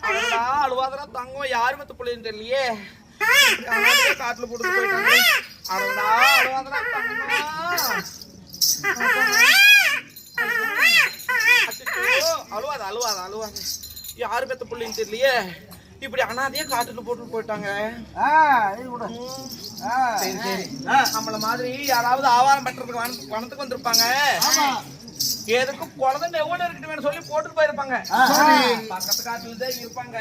அடடா, அழுவாதடா தங்கம். யாரு மத்த பிள்ளைன்னு தெரியலையே. காட்டுல போட்டு போயிட்டாங்க? அடடா அழுவாதடா தங்கம் அழுவாத அழுவாத அழுவாத. யாரு பெத்த பிள்ளைன்னு தெரியலையே. இப்படி அனாதையே காட்டுல போட்டு போயிட்டாங்க. சரி சரி. நம்மள மாதிரி யாராவது ஆவாரம் பண்றதுக்கு வன- வனத்துக்கு வந்திருப்பாங்க. ஆமா. எதுக்கும் குழந்தை எவ்வளவு இருக்கட்டுமே சொல்லி போட்டு போயிருப்பாங்க. பக்கத்து காட்டுல தான் இருப்பாங்க.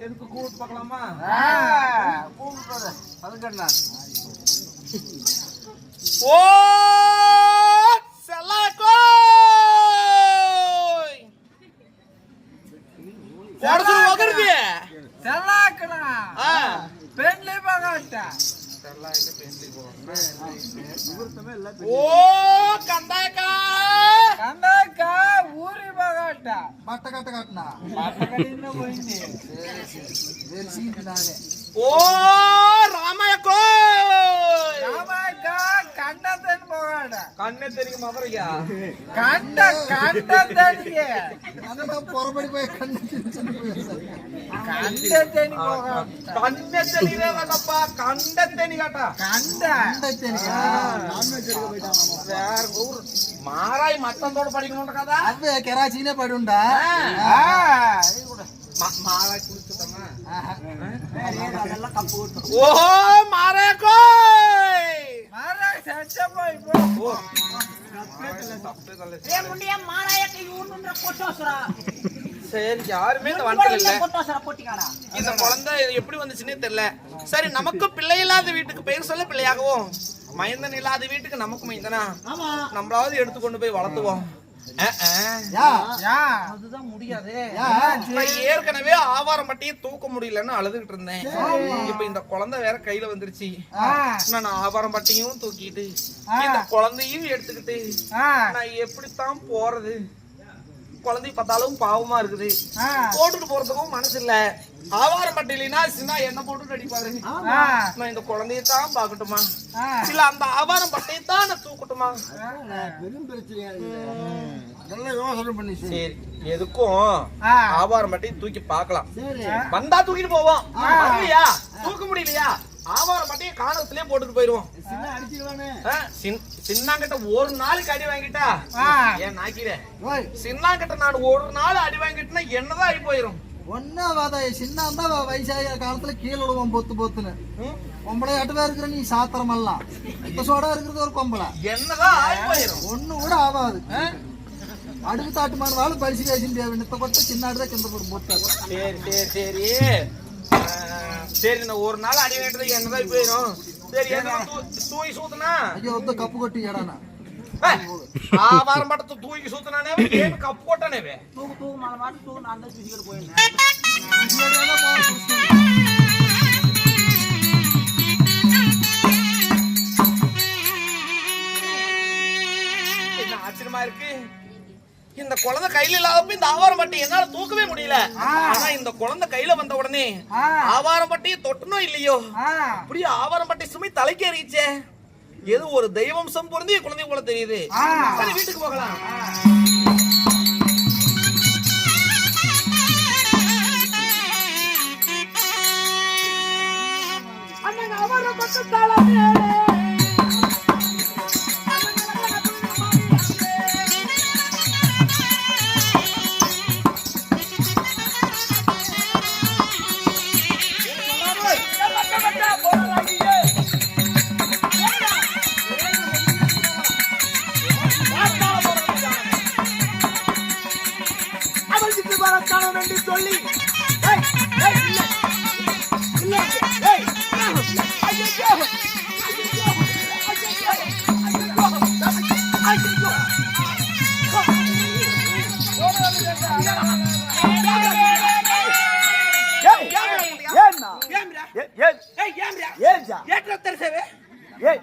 எதுக்கு கூப்பிட்டு பார்க்கலாமா? கூப்பிட்டு. அதுக்கு என்ன? ஓ வகருது செல்லாக்கடா ஆ. பெண்லே பகாட்ட ಓ ಕಂದಾಕ కందాక ఊరి బాగాట బట్ట కట్ట కట్టిన బట్ట కట్టిన పోయింది తెలిసింది నాదే ఓ రామయ్యకు రామయ్యక కంట తని పోగాడ కన్నే తిరిగి మదరిగ కంట కంట తని అంత పొరబడిపోయి కన్ను మారాయి మట్టంతో పడినట్టు కదా అదే కెరాచీనే పడి ఉండా మారాయి కూర్చుతామా ఓహో మారాయకో మారాయి చచ్చిపోయి ఏ ముండి మారాయకి ఇవ్వనుండ్రా కొట్టోసరా சரி யாருமே இந்த வண்டல் இல்ல. இந்த குழந்தை எப்படி வந்துச்சுன்னே தெரியல. சரி நமக்கு பிள்ளை இல்லாத வீட்டுக்கு பெயர் சொல்ல பிள்ளையாகவும் மைந்தன் இல்லாத வீட்டுக்கு நமக்கு மைந்தனா? நம்மளாவது எடுத்து கொண்டு போய் வளர்த்துவோம். ஏற்கனவே ஆவாரம் பட்டியை தூக்க முடியலன்னு அழுதுகிட்டு இருந்தேன். இப்ப இந்த குழந்தை வேற கையில வந்துருச்சு. நான் ஆவாரம் பட்டியும் தூக்கிட்டு இந்த குழந்தையும் எடுத்துக்கிட்டு நான் எப்படித்தான் போறது? குழந்தை பார்த்தாலும் பாவமா இருக்குது. போட்டுட்டு போறதுக்கும் மனசு இல்ல ஆவாரம் பட்டியலினா சின்ன என்ன போட்டு அடிப்பாரு நான் இந்த குழந்தைய பாக்கட்டுமா இல்ல அந்த ஆவாரம் பட்டையை தான் நான் தூக்கட்டுமா? பெரும் சரி எதுக்கும் ஆவாரம் பட்டையை தூக்கி பார்க்கலாம். வந்தா தூக்கிட்டு போவோம். தூக்க முடியலையா? ஆவாரம் பட்டையை காணத்திலே போட்டுட்டு போயிருவோம் சின்னாங்கிட்ட ஒரு நாளைக்கு அடி வாங்கிட்டா? ஏன் நாக்கிற ஓய். சின்னாங்கிட்ட நான் ஒரு நாள் அடி வாங்கிட்டேன்னா என்னதான் ஆகி போயிரும்? ஒன்னா வாத சின்ன இருந்தா வயசாகிற காலத்துல கீழே விடுவோம் பொத்து பொத்துன்னு. ம்? பொம்பளை அட்டுவா இருக்கிற நீ சாத்திரம் எல்லாம் இப்ப சோடா இருக்கிறது ஒரு பொம்பளை. என்னதான் ஆகி போயிரும்? ஒண்ணு கூட ஆகாது அடுக்கு தாட்டு மாறுவாலும் பரிசு பேசி நித்த கொட்ட சின்ன ஆடுதான் கிந்த போட்டு போட்டாரு சரி சரி சரி. நான் ஒரு நாள் அடி வாங்கிட்டது என்னதான் ஆகி போயிரும். சரி என்ன தூக்கி சூத்துனா? ஐயோ வந்து கப்பு கொட்டி ஏடானா ஆவாரம் தூக்கி சூத்துனானே ஏன் கப்பு கொட்டானேவே? தூக்கு தூக்கு மேல மாட்டு தூக்கு நான் தான் போயிருந்தேன். ஆச்சரியமா இருக்கு? இந்த குழந்தை கையில இல்லாதப்ப இந்த ஆவாரம் பட்டி என்னால தூக்கவே முடியல. ஆனா இந்த குழந்தை கையில வந்த உடனே. ஆவாரம் பட்டியை தொட்டனோ இல்லையோ? அப்படியே ஆவாரம் பட்டி சுமை தலைக்கு ஏறிச்சே ஏதோ ஒரு தெய்வம்சம் பொருந்தி குழந்தை போல தெரியுது. சரி வீட்டுக்கு போகலாம். வரக்கணும் என்று சொல்லி ஏன் ஏன் ஏன் ஏன் ஏன் ஏன் ஏன் ஏன் ஏன்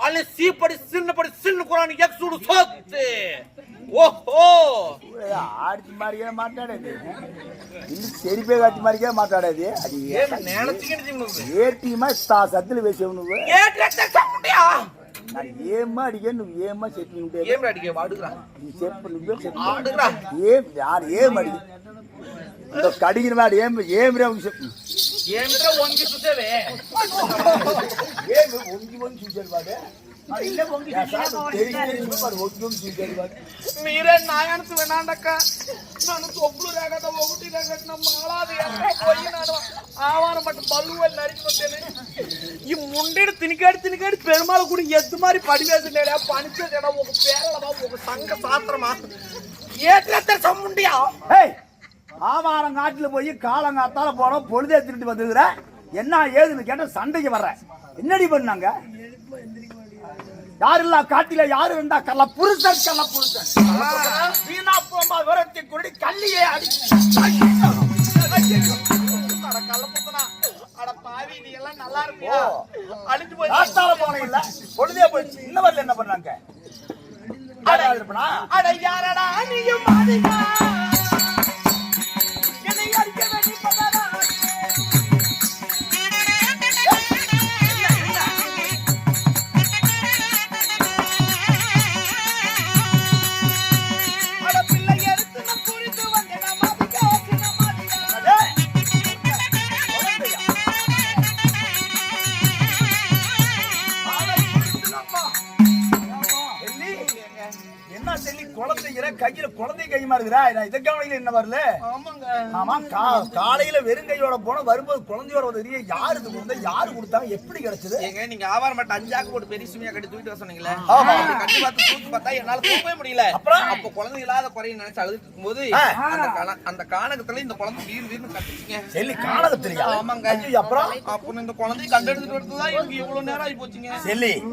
పుట్టిన పోయి వాళ్ళని సీపడి సిన్నపడి సిన్ను కురాని ఎక్సుడు సోత్తే ఓహో ఆడిచి మరిగే మాట్లాడేది ఇల్లు చెడిపోయి కట్టి మరిగే మాట్లాడేది అది ఏ- ఏమి నేను తిండి నువ్వు ఏ టీమా తా సద్దులు వేసావు నువ్వు ఏట్లెట్ల చమ్ముడియా నాకు ఏమ్మా అడిగా నువ్వు ఏమ్మా చెప్పి ఉంటే ఏం అడిగే అడుగురా నీ చెప్పు నువ్వే చెప్పు అడుగురా ఏం యారు ఏం అడిగి ఇంకొక అడిగిన వాడు ఏం ఏం రే చెప్పు ఏమిట్రా వంగి చూసేవే? ఏమి వంగి వంగి చూసారు? బాబే మీరే నాయన వినాండక్క నన్ను తొప్పులు రేగట ఒకటి రేగట్న మాలాది పోయినాడు ఆవాన బట్టి బల్లు వెళ్ళి నడిచిపోతేనే ఈ ముండేడు తినికాడి తినికాడి పెరుమాల గుడి ఎద్దు మారి పడివేసినాడా పనిచేసాడా ఒక పేరలమా ఒక సంఘ సాత్రమా ఏ తెచ్చా ముండియా ஆவாரம் காட்டுல போய் காலம் காத்தால போனோம் பொழுதே திருட்டு வந்துதுற என்ன ஏதுன்னு கேட்ட சண்டைக்கு வர்ற. என்னடி பண்ணாங்க? யாரு இல்ல காட்டில? யாரு இருந்தா? கல்ல புருஷன் கல்ல புருஷன். வீணா போமா விரட்டி குருடி கல்லியே அடி. அட அட எல்லாம் நல்லா போய் பொழுதே போயிடுச்சு. இன்ன வரல என்ன பண்ணாங்க? அட யாரடா நீயும் அடிக்க என்ன செல்லி குழந்தைங்கிற கையில குழந்தை கையுமா இருக்குதா நான் இதை கவனிக்கல என்ன வரல ஆமா காலையில வெறுங்கையோட போன வரும்போது குழந்தையோட வந்து யாரு இது கொடுத்தா? யாரு கொடுத்தாங்க? எப்படி கிடைச்சது? ஏங்க நீங்க ஆவாரம் மட்டும் அஞ்சாக்கு போட்டு பெரிய சுமையா கட்டி தூக்கிட்டு வர சொன்னீங்களே? ஆமா. கட்டி பார்த்து தூக்கி பார்த்தா என்னால தூக்கவே முடியல. அப்புறம்? அப்ப குழந்தை இல்லாத குறையை நினைச்சு அழுதுட்டு இருக்கும்போது ஆ. அந்த கானகத்துல இந்த குழந்தை வீர் வீர்னு கத்துச்சுங்க. செல்லி காணகத்திரியா ஆமாங்க. அப்புறம்? அப்புறம் இந்த குழந்தைய கண்டெடுத்துட்டு வரதுதான் எனக்கு இவ்வளவு நேரம் ஆகி போச்சுங்க. செல்லி.